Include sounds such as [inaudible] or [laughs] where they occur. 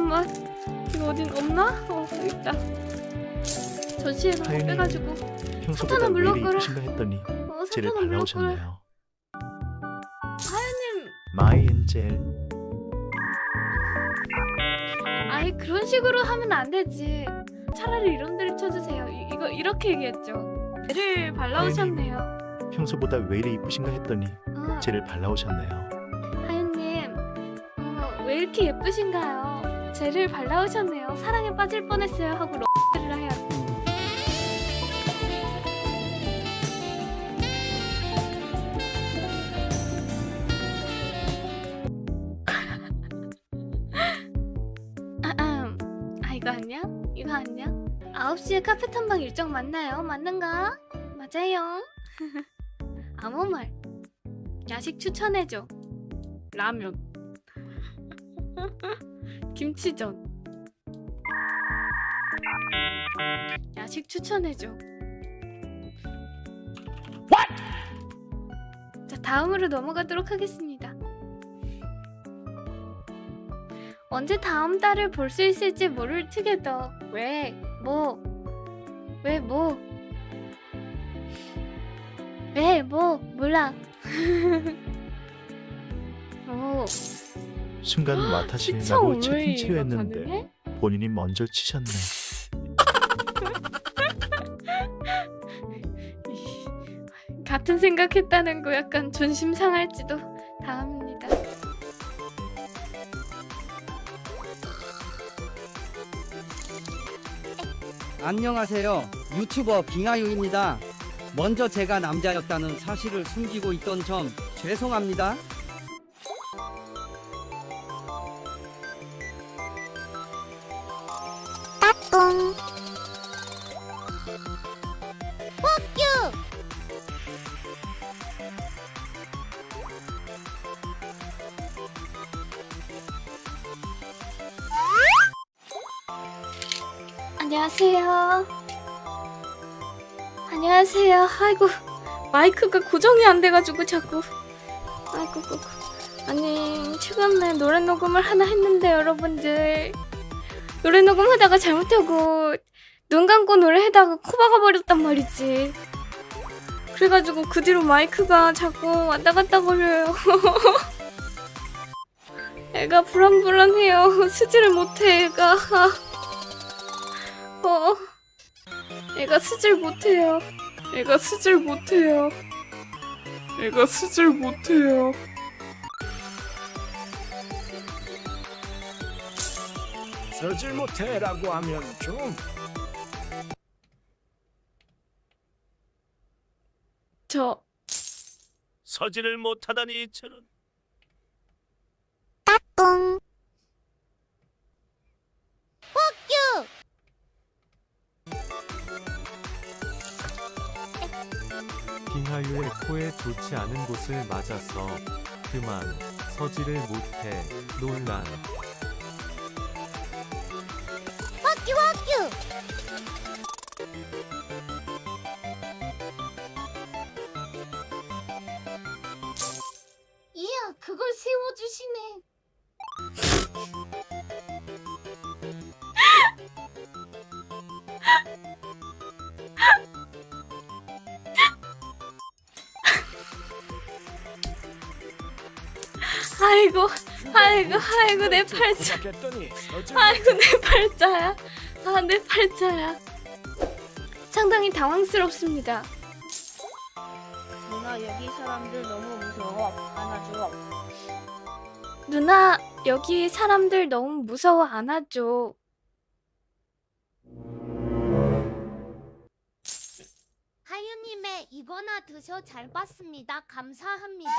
잠깐만. 이거 어딘 없나? 어 여기 있다. 전시회로 하연이 빼가지고. 평소보다 사탄아, 왜 물론 이리 끌어. 이쁘신가 했더니 어 젤을 사탄아 물러거라. 발라오셨네요. 하연님, 마이 엔젤 아예 그런 식으로 하면 안 되지. 차라리 이런 데를 쳐주세요. 이, 이거 이렇게 얘기했죠. 쟤를 발라오셨네요. 평소보다 왜 이리 이쁘신가 했더니 어, 젤을 발라오셨네요. 하연님, 어, 왜 이렇게 예쁘신가요? 쟤를 발라오셨네요. 사랑에 빠질 뻔했어요 하고 럭들을 해야. 아흠. 아 이거 아니야? 이거 아니야? 9시에 카페 탐방 일정 맞나요? 맞는가? 맞아요. [laughs] 아무 말. 야식 추천해줘. 라면. [laughs] 김치전. 야식 추천해줘. 자, 다음으로 넘어가도록 하겠습니다. 언제 다음 달을 볼 수 있을지 모를 트게더. 왜? 뭐? 왜 뭐? 왜 뭐? 몰라. 오. [laughs] 순간 맡아시라고 채팅 가능해? 본인이 먼저 치셨네. [laughs] 같은 생각했다는 거 약간 존심 상할지도 다음입니다. 안녕하세요. 유튜버 빙하유입니다. 먼저 제가 남자였다는 사실을 숨기고 있던 점 죄송합니다. 안녕하세요. 안녕하세요. 아이고 마이크가 고정이 안 돼가지고 자꾸. 아이고 고. 아니 최근에 노래 녹음을 하나 했는데 여러분들 노래 녹음하다가 잘못하고 눈 감고 노래하다가 코 박아버렸단 말이지. 그래가지고 그 뒤로 마이크가 자꾸 왔다 갔다 거려요. [laughs] 애가 불안불안해요. [laughs] 쓰지를 못해 애가. [laughs] 어. 애가 쓰질 못해요. 애가 쓰질 못해요. 애가 쓰질 못해요. 서질 못해라고 하면 좀. 저 서지를 못하다니 저런. 빙하유의 코에 좋지 않은 곳을 맞아서 그만 서지를 못해 논란 이야 그걸 세워주시네. [laughs] 아이고 아이고 아이고 내 팔자. 아이고 내 팔자야 아 내 팔자야. 상당히 당황스럽습니다. 누나 여기 사람들 너무 무서워. 안아줘. 누나 여기 사람들 너무 무서워. 안아줘. 하유님의 이거나 드셔 잘 봤습니다. 감사합니다.